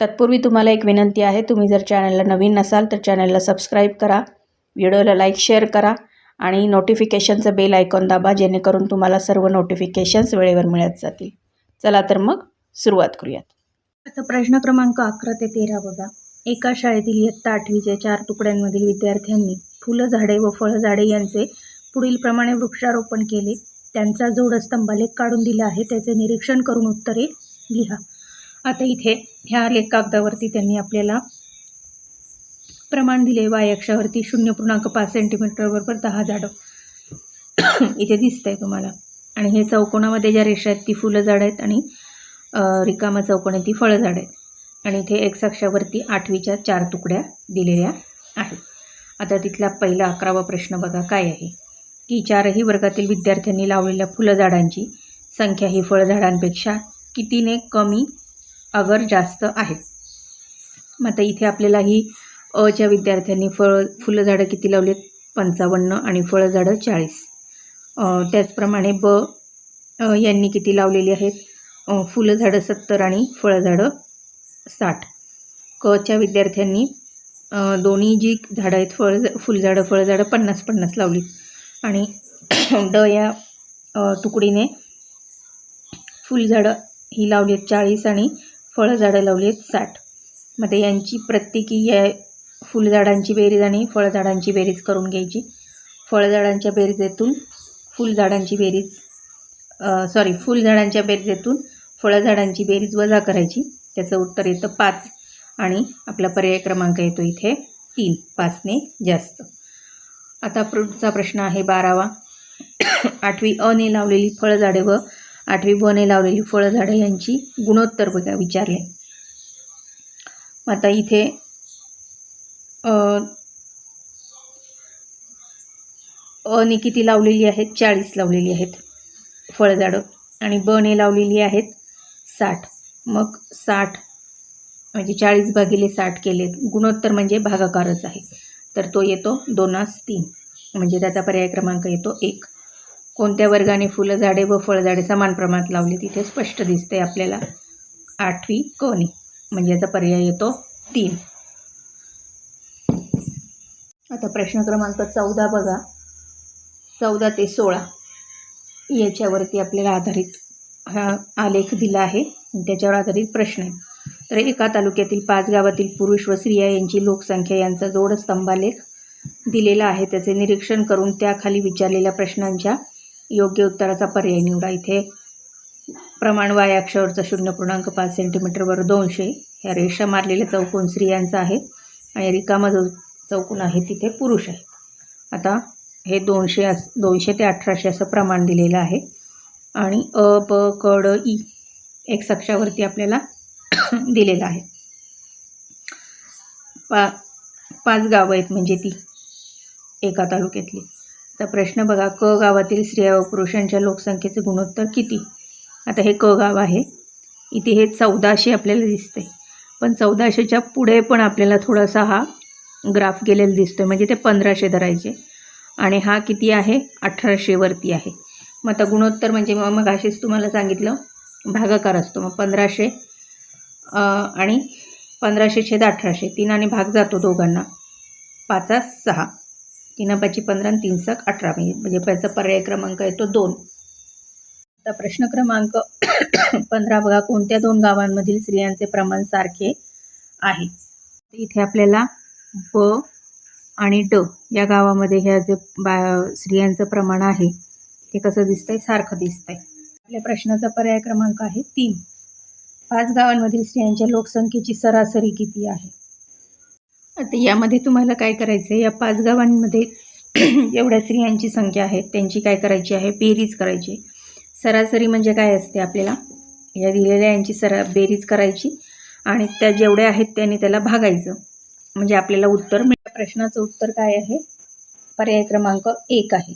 तत्पूर्वी तुम्हाला एक विनंती आहे तुम्ही जर चॅनलला नवीन नसाल तर चॅनलला सबस्क्राईब करा व्हिडिओला लाईक शेअर करा आणि नोटिफिकेशनचं बेल आयकॉन दाबा जेणेकरून तुम्हाला सर्व नोटिफिकेशन्स वेळेवर मिळत जातील. चला तर मग सुरुवात करूयात. आता प्रश्न क्रमांक अकरा ते तेरा बघा. एका शाळेतील इयत्ता आठवीच्या चार तुकड्यांमधील विद्यार्थ्यांनी फुलझाडे व फळझाडे यांचे पुढीलप्रमाणे वृक्षारोपण केले. त्यांचा जोड स्तंभालेख काढून दिला आहे. त्याचे निरीक्षण करून उत्तरे लिहा. आता इथे ह्या लेख कागदावरती त्यांनी आपल्याला प्रमाण दिले. वाय अक्षावरती शून्य पूर्णांक पाच सेंटीमीटर बरोबर दहा झाडं. इथे दिसतंय तुम्हाला. आणि हे चौकोनामध्ये ज्या रेषा आहेत ती फुलं झाडं आहेत आणि रिकामा चौकोन आहे ती फळं झाडं आहेत. आणि इथे एक अक्षावरती आठवीच्या चार तुकड्या दिलेल्या आहेत. आता तिथला पहिला अकरावा प्रश्न बघा काय आहे? की चारही वर्गातील विद्यार्थ्यांनी लावलेल्या फुलं झाडांची संख्या ही फळझाडांपेक्षा कितीने कमी अगर जास्त आहे. मग आता इथे आपल्याला ही अच्या विद्यार्थ्यांनी फळ फुलझाडं किती लावलेत? पंचावन्न आणि फळझाडं चाळीस. त्याचप्रमाणे ब यांनी किती लावलेली आहेत? फुलझाडं सत्तर आणि फळझाडं साठ. कच्या विद्यार्थ्यांनी दोन्ही जी झाडं आहेत फळ फुलझाडं फळझाडं पन्नास पन्नास लावली आणि ड या तुकडीने फुलझाडं ही लावली आहेत चाळीस आणि फळझाडं लावली आहेत साठ. मध्ये यांची प्रत्येकी या फुलझाडांची बेरीज आणि फळझाडांची बेरीज करून घ्यायची. फळझाडांच्या बेरीजेतून फुलझाडांची बेरीज सॉरी फुलझाडांच्या बेरीजेतून फळझाडांची बेरीज वजा करायची. त्याचं उत्तर येतं पाच. आणि आपला पर्याय क्रमांक येतो इथे तीन. पाचने जास्त. आता पुढचा प्रश्न आहे बारावा. आठवी अने लावलेली फळझाडे व आठवी बने लावलेली फळझाडं यांची गुणोत्तर बघा विचारले. मग आता इथे अने किती लावलेली आहेत? चाळीस लावलेली आहेत फळझाडं आणि बने लावलेली आहेत साठ. मग साठ म्हणजे चाळीस भागिले साठ केलेत. गुणोत्तर म्हणजे भागाकारच आहे. तर तो येतो दोनास तीन. म्हणजे त्याचा पर्याय क्रमांक येतो एक. कोणत्या वर्गाने फुलं झाडे व फळझाडे समान प्रमाणात लावली तिथे स्पष्ट दिसते आपल्याला. आठवी कोणी? म्हणजे याचा पर्याय येतो तीन. आता प्रश्न क्रमांक चौदा बघा. चौदा ते सोळा. याच्यावरती आपल्याला आधारित हा आलेख दिला आहे. त्याच्यावर आधारित प्रश्न आहे. तर एका तालुक्यातील पाच गावातील पुरुष व स्त्रिया यांची लोकसंख्या यांचा जोड स्तंभालेख दिलेला आहे. त्याचे निरीक्षण करून त्याखाली विचारलेल्या प्रश्नांच्या योग्य उत्तराचा पर्याय निवडा. इथे प्रमाण वाय अक्षावरचा शून्य पूर्णांक पाच सेंटीमीटरवर दोनशे. ह्या रेषा मारलेल्या चौकोन स्त्रियांचा आहे आणि रिकामा जो चौकोन आहे तिथे पुरुष आहे आता हे दोनशे अस दोनशे ते अठराशे असं प्रमाण दिलेलं आहे. आणि अ प कड ई एक अक्षावरती आपल्याला दिलेलं आहे. पा पाच गावं आहेत म्हणजे ती एका तालुक्यातली. तर प्रश्न बघा क गावातील स्त्रिया व पुरुषांच्या लोकसंख्येचे गुणोत्तर किती? आता हे क गाव आहे. इथे हे चौदाशे आपल्याला दिसते पण चौदाशेच्या पुढे पण आपल्याला थोडासा हा ग्राफ गेलेला दिसतो म्हणजे ते पंधराशे धरायचे. आणि हा किती आहे? अठराशेवरती आहे. मग आता गुणोत्तर म्हणजे मग मग असेच तुम्हाला सांगितलं. भागाकार असतो. मग पंधराशे आणि पंधराशे छेद अठराशे. तीन आणि भाग जातो दोघांना. पाचा सहा. तीन पाची पंधरा आणि तीन सक अठरा. म्हणजे म्हणजे त्याचा पर्याय क्रमांक येतो दोन. आता प्रश्न क्रमांक पंधरा बघा. कोणत्या दोन गावांमधील स्त्रियांचे प्रमाण सारखे आहे? इथे आपल्याला ब आणि ड या गावामध्ये ह्या जे बा स्त्रियांचं प्रमाण आहे ते कसं दिसतंय? सारखं दिसतंय. आपल्या प्रश्नाचा पर्याय क्रमांक आहे तीन. पाच गावांमधील स्त्रियांच्या लोकसंख्येची सरासरी किती आहे? आता यामध्ये तुम्हाला काय करायचं आहे या पाच गावांमध्ये एवढ्या स्त्रियांची संख्या आहे त्यांची काय करायची आहे? बेरीज करायची. सरासरी म्हणजे काय असते आपल्याला? या दिलेल्या यांची सरा बेरीज करायची आणि त्या जेवढ्या आहेत त्यांनी त्याला भागायचं. म्हणजे आपल्याला उत्तर मिळ प्रश्नाचं उत्तर काय आहे? पर्याय क्रमांक एक आहे.